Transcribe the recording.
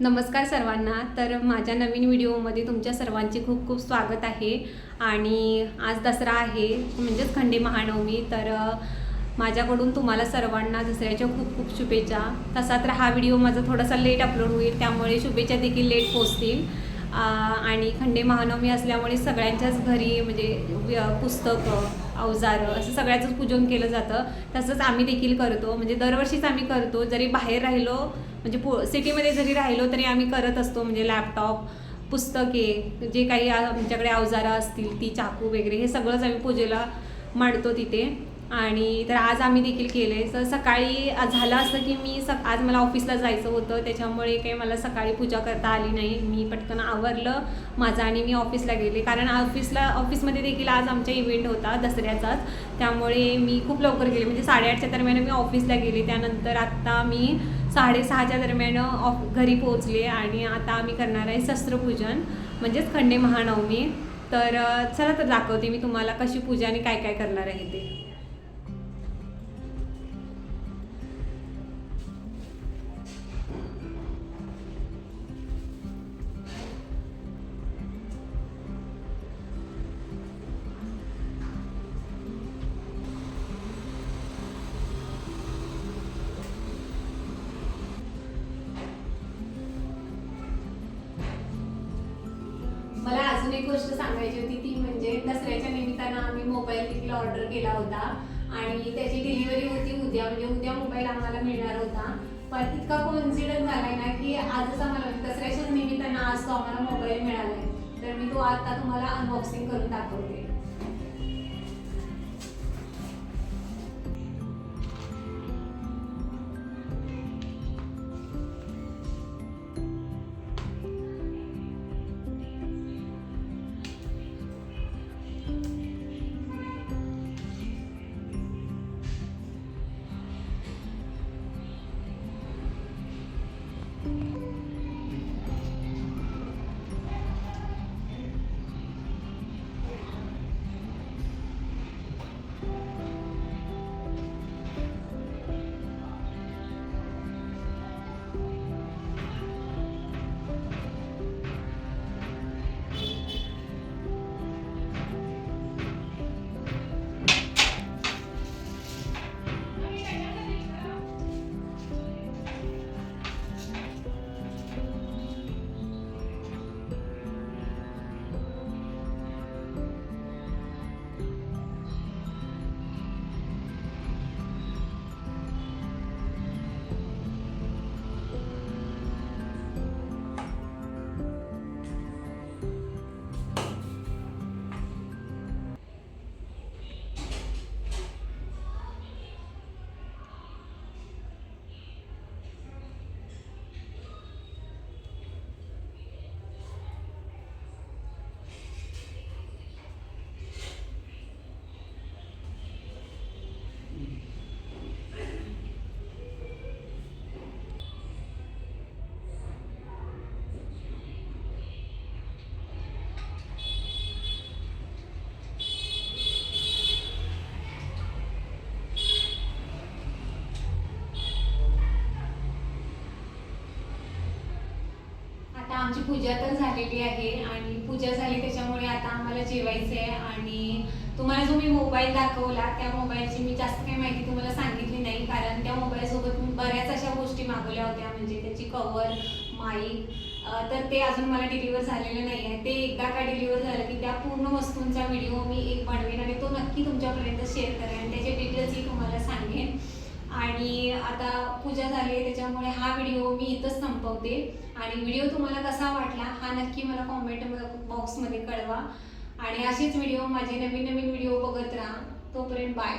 नमस्कार सर्वांना. तर माझ्या नवीन व्हिडिओमध्ये तुमच्या सर्वांचे खूप खूप स्वागत आहे. आणि आज दसरा आहे म्हणजेच खंडे महानवमी. तर माझ्याकडून तुम्हाला सर्वांना दसऱ्याच्या खूप खूप शुभेच्छा. तसा तर हा व्हिडिओ माझा थोडासा लेट अपलोड होईल त्यामुळे शुभेच्छा देखील लेट पोचतील आणि खंडे महानवमी असल्यामुळे सगळ्यांच्याच घरी म्हणजे व्य- पुस्तकं अवजारं असं सगळ्याचंच पूजन केलं जातं. तसंच आम्ही देखील करतो. म्हणजे दरवर्षीच आम्ही करतो. जरी बाहेर राहिलो म्हणजे पु सिटीमध्ये जरी राहिलो तरी आम्ही करत असतो. म्हणजे लॅपटॉप पुस्तके जे काही आमच्याकडे अवजारं असतील ती चाकू वगैरे हे सगळंच आम्ही पूजेला मांडतो तिथे. आणि तर आज आम्ही देखील केले तर सकाळी झालं असं की मी सक आज मला ऑफिसला जायचं होतं. त्याच्यामुळे काही मला सकाळी पूजा करता आली नाही. मी पटकन आवरलं. माझं आणि मी ऑफिसला गेले. कारण ऑफिसला ऑफिसमध्ये देखील आज आमचा इव्हेंट होता दसऱ्याचाच. त्यामुळे मी खूप लवकर गेले. म्हणजे साडेआठच्या दरम्यान मी ऑफिसला गेले. त्यानंतर आत्ता मी साडेसहाच्या दरम्यान ऑफ घरी पोहोचले आणि आता आम्ही करणार आहे शस्त्रपूजन म्हणजेच खंडे महानवमी. तर चला तर दाखवते मी तुम्हाला कशी पूजा आणि काय काय करणार आहे ते. अजून एक गोष्ट सांगायची होती ती म्हणजे दसऱ्याच्या निमित्तानं आम्ही मोबाईल देखील ऑर्डर केला होता. आणि त्याची डिलिव्हरी होती उद्या म्हणजे उद्या मोबाईल आम्हाला मिळणार होता. पण इतका कोइन्सिडन्स झालाय ना की आजच आम्हाला म्हणजे दसऱ्याच्या निमित्तानं आज तो आम्हाला मोबाईल मिळालाय. तर मी तो आता तुम्हाला अनबॉक्सिंग करून दाखवते. आमची पूजा तर झालेली आहे आणि पूजा झाली त्याच्यामुळे आता आम्हाला जेवायचं आहे आणि तुम्हाला जो मी मोबाईल दाखवला त्या मोबाईलची मी जास्त काही माहिती तुम्हाला सांगितली नाही कारण त्या मोबाईलसोबत मी बऱ्याच अशा गोष्टी मागवल्या होत्या म्हणजे त्याची कवर माईक तर ते अजून मला डिलिव्हर झालेलं नाही आहे. ते एकदा का डिलिव्हर झालं की त्या पूर्ण वस्तूंचा व्हिडिओ मी एक बनवेन आणि तो नक्की तुमच्यापर्यंत शेअर करेन आणि त्याचे डिटेल्सही तुम्हाला सांगेन. आणि आता पूजा झाली आहे त्याच्यामुळे हा व्हिडिओ मी इथंच संपवते. आणि व्हिडिओ तुम्हाला कसा वाटला हा नक्की मला कॉमेंट बॉक्समध्ये कळवा. आणि असेच व्हिडिओ माझे नवीन नवीन व्हिडिओ बघत राहा. तोपर्यंत बाय